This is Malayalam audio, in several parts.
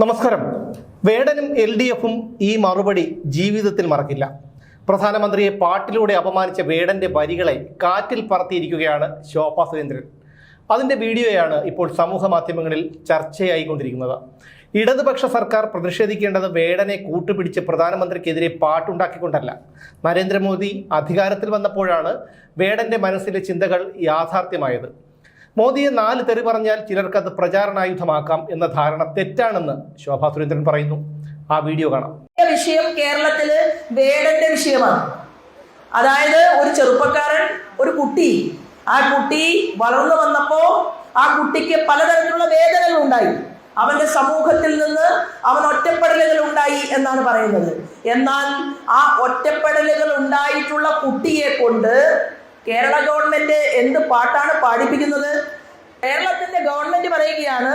നമസ്കാരം. വേടനും എൽ ഡി എഫും ഈ മറുപടി ജീവിതത്തിൽ മറക്കില്ല. പ്രധാനമന്ത്രിയെ പാട്ടിലൂടെ അപമാനിച്ച വേടന്റെ വരികളെ കാറ്റിൽ പറത്തിയിരിക്കുകയാണ് ശോഭാ സുരേന്ദ്രൻ. അതിന്റെ വീഡിയോയാണ് ഇപ്പോൾ സമൂഹ മാധ്യമങ്ങളിൽ ചർച്ചയായിക്കൊണ്ടിരിക്കുന്നത്. ഇടതുപക്ഷ സർക്കാർ പ്രതിഷേധിക്കേണ്ടത് വേടനെ കൂട്ടുപിടിച്ച് പ്രധാനമന്ത്രിക്കെതിരെ പാട്ടുണ്ടാക്കിക്കൊണ്ടല്ല. നരേന്ദ്രമോദി അധികാരത്തിൽ വന്നപ്പോഴാണ് വേടന്റെ മനസ്സിലെ ചിന്തകൾ യാഥാർത്ഥ്യമായത്. മോദിയെ നാല് തെറി പറഞ്ഞാൽ ചിലർക്ക് അത് പ്രചാരണായുധമാക്കാം എന്ന ധാരണ തെറ്റാണെന്ന് ശോഭാ സുരേന്ദ്രൻ പറയുന്നു. ആ വീഡിയോ കാണാം. വിഷയം കേരളത്തിൽ വേടന്റെ വിഷയമാണ്. അതായത് ഒരു ചെറുപ്പക്കാരൻ ഒരു കുട്ടി. ആ കുട്ടി വളർന്നു വന്നപ്പോ ആ കുട്ടിക്ക് പലതരത്തിലുള്ള വേദനകൾ ഉണ്ടായി. അവന്റെ സമൂഹത്തിൽ നിന്ന് അവൻ ഒറ്റപ്പെടലുകൾ ഉണ്ടായി എന്നാണ് പറയുന്നത്. എന്നാൽ ആ ഒറ്റപ്പെടലുകൾ ഉണ്ടായിട്ടുള്ള കുട്ടിയെ കൊണ്ട് കേരള ഗവൺമെന്റ് എന്ത് പാട്ടാണ് പാടിപ്പിക്കുന്നത്? കേരളത്തിന്റെ ഗവൺമെന്റ് പറയുകയാണ്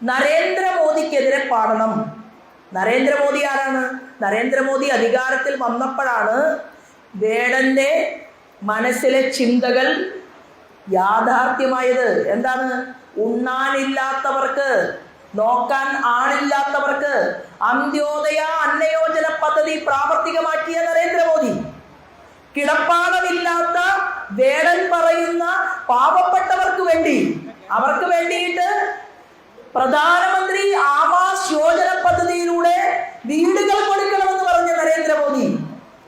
നരേന്ദ്രമോദിക്കെതിരെ പാടണം. നരേന്ദ്രമോദി ആരാണ്? നരേന്ദ്രമോദി അധികാരത്തിൽ വന്നപ്പോഴാണ് വേടന്റെ മനസ്സിലെ ചിന്തകൾ യാഥാർത്ഥ്യമായത്. എന്താണ്? ഉണ്ണാനില്ലാത്തവർക്ക് നോക്കാൻ ആളില്ലാത്തവർക്ക് അന്ത്യോദയ അന്നയോജന പദ്ധതി പ്രാവർത്തികമാക്കിയ നരേന്ദ്രമോദി. കിടപ്പാടമില്ലാത്ത വേടൻ പറയുന്ന പാവപ്പെട്ടവർക്ക് വേണ്ടി അവർക്ക് വേണ്ടിയിട്ട് പ്രധാനമന്ത്രി ആവാസ് യോജന പദ്ധതിയിലൂടെ വീടുകൾ കൊടുക്കണമെന്ന് പറഞ്ഞ നരേന്ദ്രമോദി.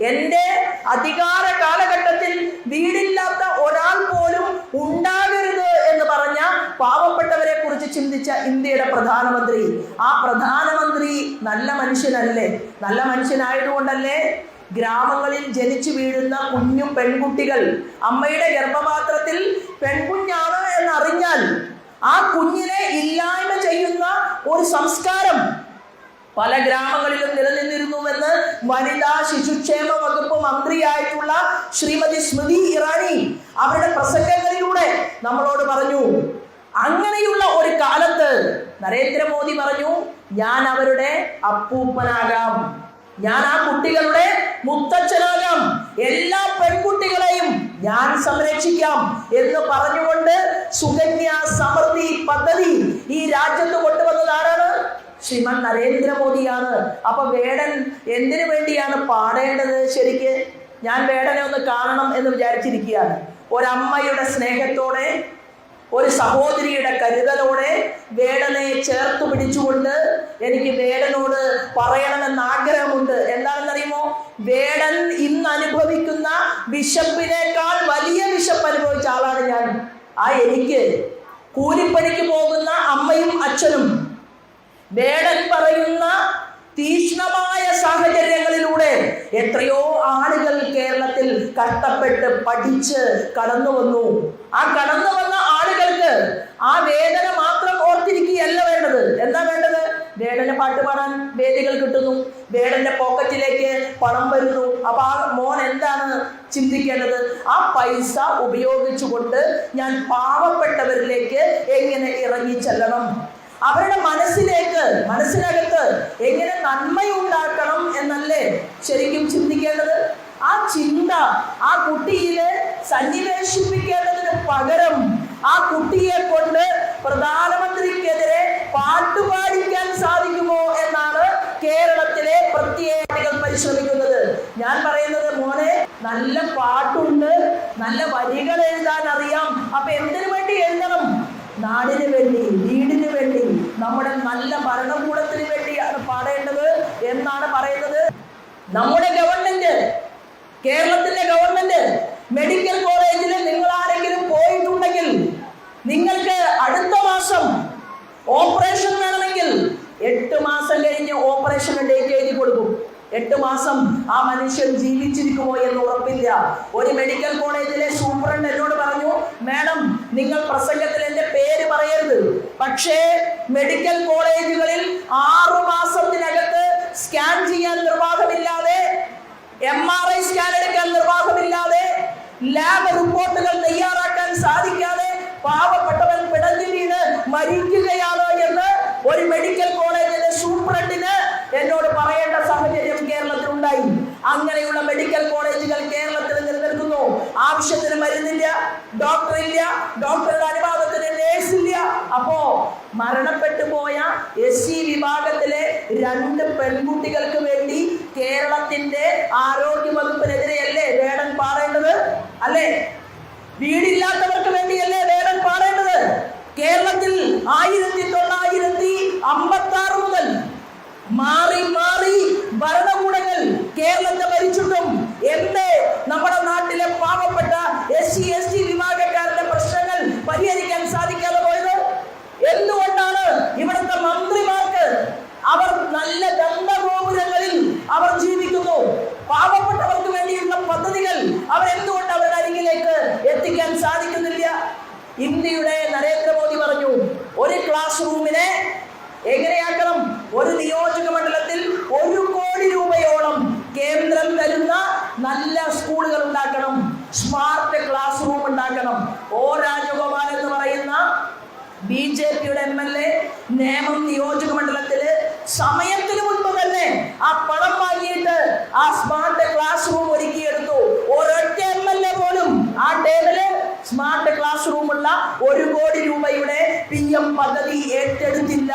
എന്റെ അധികാര കാലഘട്ടത്തിൽ വീടില്ലാത്ത ഒരാൾ പോലും ഉണ്ടാകരുത് എന്ന് പറഞ്ഞ പാവപ്പെട്ടവരെ ചിന്തിച്ച ഇന്ത്യയുടെ പ്രധാനമന്ത്രി. ആ പ്രധാനമന്ത്രി നല്ല മനുഷ്യനല്ലേ? നല്ല മനുഷ്യനായതുകൊണ്ടല്ലേ ഗ്രാമങ്ങളിൽ ജനിച്ചു വീഴുന്ന കുഞ്ഞു പെൺകുട്ടികൾ അമ്മയുടെ ഗർഭപാത്രത്തിൽ പെൺകുഞ്ഞാണ് എന്നറിഞ്ഞാൽ ആ കുഞ്ഞിനെ ഇല്ലായ്മ ചെയ്യുന്ന ഒരു സംസ്കാരം പല ഗ്രാമങ്ങളിലും നിലനിന്നിരുന്നുവെന്ന് വനിതാ ശിശുക്ഷേമ വകുപ്പ് മന്ത്രിയായിട്ടുള്ള ശ്രീമതി സ്മൃതി ഇറാനി അവരുടെ പ്രസംഗങ്ങളിലൂടെ നമ്മളോട് പറഞ്ഞു അങ്ങനെയുള്ള നരേന്ദ്രമോദി പറഞ്ഞു ഞാൻ അവരുടെ അപ്പൂപ്പനാകാം. ഞാൻ ആ കുട്ടികളുടെ മുത്തച്ഛനാകാം. എല്ലാ പെൺകുട്ടികളെയും ഞാൻ സംരക്ഷിക്കാം. എന്ന് പറഞ്ഞുകൊണ്ട് സുകന്യ സമൃദ്ധി പദ്ധതി ഈ രാജ്യത്ത് കൊണ്ടുവന്നത് ആരാണ്? ശ്രീമാൻ നരേന്ദ്രമോദിയാണ് അപ്പൊ വേടൻ എന്തിനു വേണ്ടിയാണ് പാടേണ്ടത് ശരിക്ക്? ഞാൻ വേടനെ ഒന്ന് കാണണം എന്ന് വിചാരിച്ചിരിക്കുകയാണ്. ഒരമ്മയുടെ സ്നേഹത്തോടെ ഒരു സഹോദരിയുടെ കരുതലോടെ വേടനെ ചേർത്ത് പിടിച്ചുകൊണ്ട് എനിക്ക് വേടനോട് പറയണമെന്ന് ആഗ്രഹമുണ്ട്. എന്താണെന്നറിയുമോ? വേടൻ ഇന്ന് അനുഭവിക്കുന്ന വിശപ്പിനേക്കാൾ വലിയ വിശപ്പ് അനുഭവിച്ച ആളാണ് ഞാൻ. ആ എനിക്ക് കൂലിപ്പണിക്ക് പോകുന്ന അമ്മയും അച്ഛനും വേടൻ പറയുന്ന തീക്ഷ്ണമായ സാഹചര്യങ്ങളിലൂടെ എത്രയോ ആളുകൾ കേരളത്തിൽ കഷ്ടപ്പെട്ട് പഠിച്ച് കടന്നു വന്നു ആ കടന്നു വന്ന ആ വേദന മാത്രം ഓർത്തിരിക്കുകയല്ല വേണ്ടത്. എന്താ വേണ്ടത്? വേടന്റെ പാട്ട് പാടാൻ വേദികൾ കിട്ടുന്നു. വേടന്റെ പോക്കറ്റിലേക്ക് പണം വരുന്നു. അപ്പൊ ആ മോൻ എന്താണ് ചിന്തിക്കേണ്ടത്? ആ പൈസ ഉപയോഗിച്ചുകൊണ്ട് ഞാൻ പാവപ്പെട്ടവരിലേക്ക് എങ്ങനെ ഇറങ്ങി ചെല്ലണം? അവരുടെ മനസ്സിലേക്ക് മനസ്സിനകത്ത് എങ്ങനെ നന്മയുണ്ടാക്കണം എന്നല്ലേ ശരിക്കും ചിന്തിക്കേണ്ടത്? ആ ചിന്ത ആ കുട്ടിയിലെ സന്നിവേശിപ്പിക്കേണ്ടതിന് പകരം ആ കുട്ടിയെ കൊണ്ട് പ്രധാനമന്ത്രിക്കെതിരെ പാട്ടുപാടിക്കാൻ സാധിക്കുമോ എന്നാണ് കേരളത്തിലെ പ്രത്യേകതകൾ പരിശ്രമിക്കുന്നത് ഞാൻ പറയുന്നത് മോനെ നല്ല പാട്ടുണ്ട് നല്ല വരികൾ എഴുതാൻ അറിയാം. അപ്പൊ എന്തിനു വേണ്ടി എഴുതണം? നാടിന് വേണ്ടി വീടിന് വേണ്ടി നമ്മുടെ നല്ല ഭരണകൂടത്തിന് വേണ്ടിയാണ് പാടേണ്ടത് എന്നാണ് പറയുന്നത്. നമ്മുടെ ഗവൺമെന്റ് കേരളത്തിന്റെ ഗവൺമെന്റ് മെഡിക്കൽ കോളേജിൽ നിങ്ങൾ ആരെങ്കിലും പോയിട്ടുണ്ടെങ്കിൽ നിങ്ങൾക്ക് അടുത്ത മാസം ഓപ്പറേഷൻ വേണമെങ്കിൽ എട്ട് മാസം കഴിഞ്ഞ് ഓപ്പറേഷന് ഡേറ്റ് എഴുതി കൊടുക്കും. എട്ട് മാസം ആ മനുഷ്യൻ ജീവിച്ചിരിക്കുമോ എന്ന് ഉറപ്പില്ല. ഒരു മെഡിക്കൽ കോളേജിലെ സൂപ്രണ്ട് എന്നോട് പറഞ്ഞു മാഡം നിങ്ങൾ പ്രസംഗത്തിൽ എന്റെ പേര് പറയരുത്. പക്ഷേ മെഡിക്കൽ കോളേജുകളിൽ ആറു മാസത്തിനകത്ത് സ്കാൻ ചെയ്യാൻ നിർവാഹമില്ലാതെ എം ആർ ഐ സ്കാൻ എടുക്കാൻ നിർവാഹമില്ലാതെ ലാബ് റിപ്പോർട്ടുകൾ തയ്യാറാക്കാൻ സാധിക്കാതെ പാവപ്പെട്ടവൻ മരിക്കുകയാണ് എന്ന് ഒരു മെഡിക്കൽ കോളേജിലെ സൂപ്രണ്ടിന് എന്നോട് പറയേണ്ട സാഹചര്യം കേരളത്തിൽ ഉണ്ടായി അങ്ങനെയുള്ള മെഡിക്കൽ കോളേജുകൾ കേരളത്തിൽ നിലനിൽക്കുന്നു. ആവശ്യത്തിന് മരുന്നില്ല ഡോക്ടർ ഇല്ല ഡോക്ടറുടെ അനുവാദത്തിന് നേഴ്സ് ഇല്ല. അപ്പോ മരണപ്പെട്ടു പോയ എസ് സി വിഭാഗത്തിലെ രണ്ട് പെൺകുട്ടികൾക്ക് വേണ്ടി കേരളത്തിന്റെ ആരോഗ്യ വകുപ്പിനെതിരെയല്ലേ വേടൻ പാടേണ്ടത്? അല്ലേ? വീടില്ലാത്തവർക്ക് വേണ്ടിയല്ലേ വേടൻ പാടേണ്ടത്? കേരളത്തിൽ ആയിരത്തി തൊള്ളായിരത്തി അമ്പത്തി ആറ് മുതൽ മാറി മാറി ഭരണകൂടങ്ങൾ കേരളത്തെ ഭരിച്ചിട്ടും എന്ത് നമ്മുടെ നാട്ടിലെ പാവപ്പെട്ട എസ് സി എസ് ടി വിഭാഗക്കാരുടെ പ്രശ്നങ്ങൾ പരിഹരിക്കാൻ സാധിക്കാതെ പോയത്? എന്തുകൊണ്ടാണ് ഇവിടുത്തെ മന്ത്രിമാർക്ക് അവർ നല്ല ദന്തഗോപുരങ്ങളിൽ അവർ ജീവിക്കുന്നു? പാവപ്പെട്ടവർക്ക് വേണ്ടിയുള്ള പദ്ധതികൾ അവർ എന്തുകൊണ്ട് അവരുടെ അരികിലേക്ക് എത്തിക്കാൻ സാധിക്കുന്നില്ല? ഇന്ത്യയുടെ പറഞ്ഞു ഒരു ക്ലാസ് റൂമിനെ എങ്ങനെയാക്കണം? ഒരു നിയോജക മണ്ഡലത്തിൽ ഒരു കോടി രൂപയോളം കേന്ദ്രം തരുന്ന നല്ല സ്കൂളുകൾ ഉണ്ടാക്കണം. സ്മാർട്ട് ക്ലാസ് റൂം ഉണ്ടാക്കണം. ഓ രാജഗോപാൽ എന്ന് പറയുന്ന ബി ജെ പിയുടെ എം എൽ എ നേമം നിയോജക മണ്ഡലത്തിൽ സമയത്തിന് മുൻപ് തന്നെ ആ പണം വാങ്ങിയിട്ട് ആ സ്മാർട്ട് ക്ലാസ് റൂം ഒരുക്കിയെടുത്തു ഒരൊറ്റ എം എൽ എ പോലും ആ ടേബിൾ സ്മാർട്ട് ക്ലാസ് റൂമുള്ള ഒരു കോടി രൂപയുടെ പി എം പദ്ധതി ഏറ്റെടുത്തില്ല.